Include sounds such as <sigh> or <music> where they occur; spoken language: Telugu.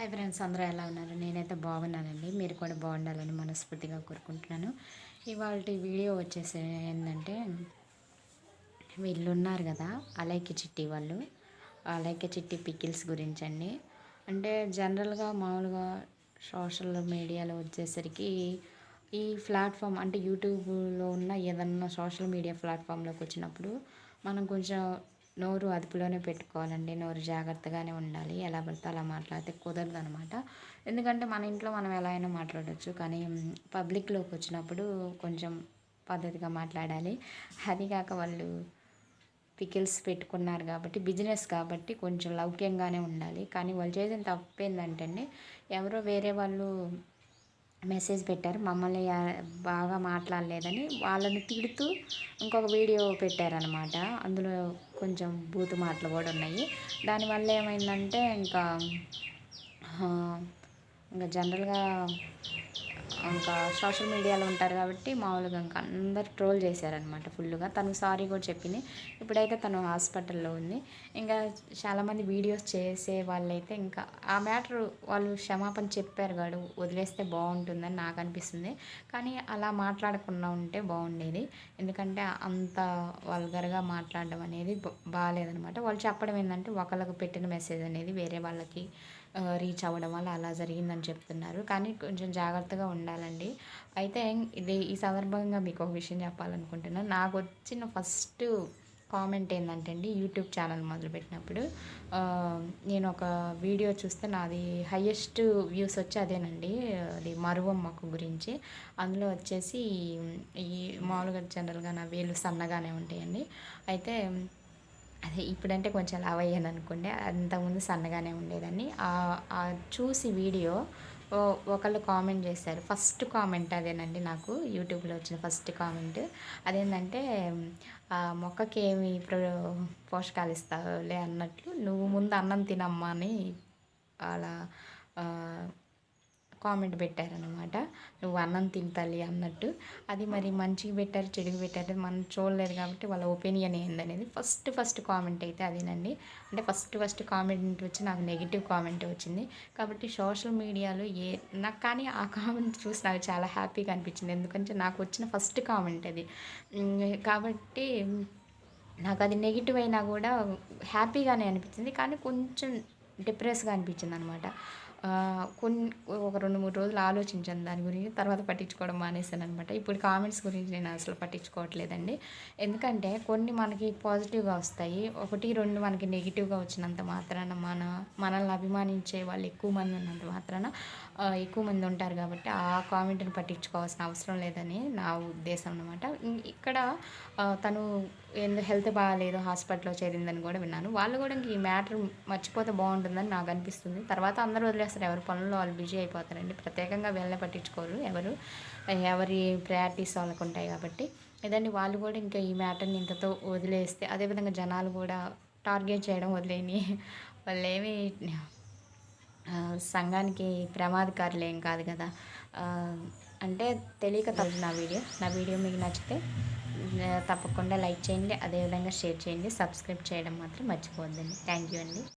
హాయ్ ఫ్రెండ్స్ అందరూ ఎలా ఉన్నారు? నేనైతే బాగున్నానండి. మీరు కూడా బాగుండాలని మనస్ఫూర్తిగా కోరుకుంటున్నాను. ఇవాళ వీడియో వచ్చేసి ఏంటంటే వీళ్ళు ఉన్నారు కదా అలైక్య చిట్టి వాళ్ళు. అలైక్య చిట్టి పికిల్స్ గురించి అండి. అంటే జనరల్గా మామూలుగా సోషల్ మీడియాలో వచ్చేసరికి ఈ ప్లాట్ఫామ్ అంటే యూట్యూబ్లో ఉన్న ఏదన్నా సోషల్ మీడియా ప్లాట్ఫామ్లోకి వచ్చినప్పుడు మనం కొంచెం నోరు అదుపులోనే పెట్టుకోవాలండి. నోరు జాగ్రత్తగానే ఉండాలి. ఎలా పడితే అలా మాట్లాడితే కుదరదు అనమాట ఎందుకంటే మన ఇంట్లో మనం ఎలా అయినా మాట్లాడవచ్చు కానీ పబ్లిక్లోకి వచ్చినప్పుడు కొంచెం పద్ధతిగా మాట్లాడాలి. అది కాక వాళ్ళు పికిల్స్ పెట్టుకున్నారు కాబట్టి బిజినెస్ కాబట్టి కొంచెం లౌక్యంగానే ఉండాలి. కానీ వాళ్ళు చేసిన తప్పేందంటే ఏంటంటే అండి ఎవరో వేరే వాళ్ళు మెసేజ్ పెట్టారు. మమ్మల్ని బాగా మాట్లాడలేదని వాళ్ళని తిడుతూ ఇంకొక వీడియో పెట్టారనమాట అందులో కొంచెం బూతు మాటలు కూడా ఉన్నాయి. దానివల్ల ఏమైందంటే ఇంకా ఇంకా జనరల్గా ఇంకా సోషల్ మీడియాలో ఉంటారు కాబట్టి మామూలుగా ఇంకా అందరు ట్రోల్ చేశారనమాట ఫుల్గా తను సారీ కూడా చెప్పింది. ఇప్పుడైతే తను హాస్పిటల్లో ఉంది. ఇంకా చాలామంది వీడియోస్ చేసే వాళ్ళైతే ఇంకా ఆ మ్యాటర్ వాళ్ళు క్షమాపణ చెప్పారు కాడు వదిలేస్తే బాగుంటుందని నాకు అనిపిస్తుంది. కానీ అలా మాట్లాడకుండా ఉంటే బాగుండేది. ఎందుకంటే అంత వల్గర్గా మాట్లాడడం అనేది బాగాలేదనమాట వాళ్ళు చెప్పడం ఏంటంటే ఒకళ్ళకి పెట్టిన మెసేజ్ అనేది వేరే వాళ్ళకి రీచ్ అవ్వడం వల్ల అలా జరిగిందని చెప్తున్నారు. కానీ కొంచెం జాగ్రత్తగా ఉండాలండి. అయితే ఇది ఈ సందర్భంగా మీకు ఒక విషయం చెప్పాలనుకుంటున్నాను నాకు వచ్చిన ఫస్ట్ కామెంట్ ఏంటంటే అండి యూట్యూబ్ ఛానల్ మొదలుపెట్టినప్పుడు నేను ఒక వీడియో చూస్తే నాది హయ్యెస్ట్ వ్యూస్ వచ్చి అదేనండి. అది మరువమ్మకు గురించి. అందులో వచ్చేసి ఈ మామూలుగా జనరల్గా నా వేలు సన్నగానే ఉంటాయండి. అయితే అదే ఇప్పుడంటే కొంచెం లావ్ అయ్యాను అనుకోండి అంతకుముందు సన్నగానే ఉండేదాన్ని. చూసి వీడియో ఒకళ్ళు కామెంట్ చేశారు. ఫస్ట్ కామెంట్ అదేనండి నాకు యూట్యూబ్లో వచ్చిన ఫస్ట్ కామెంట్. అదేంటంటే మొక్కకి ఏమి పోషకాలు ఇస్తావులే అన్నట్లు నువ్వు ముందు అన్నం తినమ్మా అని అలా కామెంట్ పెట్టారనమాట నువ్వు అన్నం తింటాలి అన్నట్టు. అది మరి మంచిగా పెట్టారు చెడుగు పెట్టారు మనం చూడలేదు కాబట్టి వాళ్ళ ఒపీనియన్ ఏందనేది ఫస్ట్ ఫస్ట్ కామెంట్ అయితే అదేనండి. అంటే ఫస్ట్ ఫస్ట్ కామెంట్ వచ్చి నాకు నెగిటివ్ కామెంట్ వచ్చింది. కాబట్టి సోషల్ మీడియాలో ఏ నాకు కానీ ఆ కామెంట్ చూసి నాకు చాలా హ్యాపీగా అనిపించింది. ఎందుకంటే నాకు వచ్చిన ఫస్ట్ కామెంట్ అది. కాబట్టి నాకు అది నెగిటివ్ అయినా కూడా హ్యాపీగానే అనిపించింది. కానీ కొంచెం డిప్రెస్గా అనిపించింది అనమాట కొన్ని ఒక రెండు మూడు రోజులు ఆలోచించాను దాని గురించి తర్వాత పట్టించుకోవడం మానేశాను అనమాట ఇప్పుడు కామెంట్స్ గురించి నేను అసలు పట్టించుకోవట్లేదండి. ఎందుకంటే కొన్ని మనకి పాజిటివ్గా వస్తాయి ఒకటి రెండు మనకి నెగిటివ్గా వచ్చినంత మాత్రాన మన మనల్ని అభిమానించే వాళ్ళు ఎక్కువ మంది ఉన్నంత మాత్రాన ఎక్కువ మంది ఉంటారు కాబట్టి ఆ కామెంట్ని పట్టించుకోవాల్సిన అవసరం లేదని నా ఉద్దేశం అనమాట ఇక్కడ తను ఎందుకు హెల్త్ బాగాలేదు హాస్పిటల్లో చేరిందని కూడా విన్నాను. వాళ్ళు కూడా ఇంక ఈ మ్యాటర్ మర్చిపోతే బాగుంటుందని నాకు అనిపిస్తుంది. తర్వాత అందరూ వదిలేస్తారు. ఎవరి పనుల్లో వాళ్ళు బిజీ అయిపోతారండి. ప్రత్యేకంగా వెళ్ళే పట్టించుకోరు. ఎవరు ఎవరి ప్రయారిటీస్ వాళ్ళకు ఉంటాయి కాబట్టి. ఇదండి వాళ్ళు కూడా ఇంకా ఈ మ్యాటర్ని ఇంతతో వదిలేస్తే అదేవిధంగా జనాలు కూడా టార్గెట్ చేయడం వదిలేని <laughs> వాళ్ళు ఏమి సంఘానికి ప్రమాదకారులు ఏం కాదు కదా. అంటే తెలియక తప్పు నా వీడియో. నా వీడియో మీకు నచ్చితే తప్పకుండా లైక్ చేయండి అదేవిధంగా షేర్ చేయండి సబ్స్క్రైబ్ చేయడం మాత్రం మర్చిపోవద్దండి. థ్యాంక్ యూ అండి.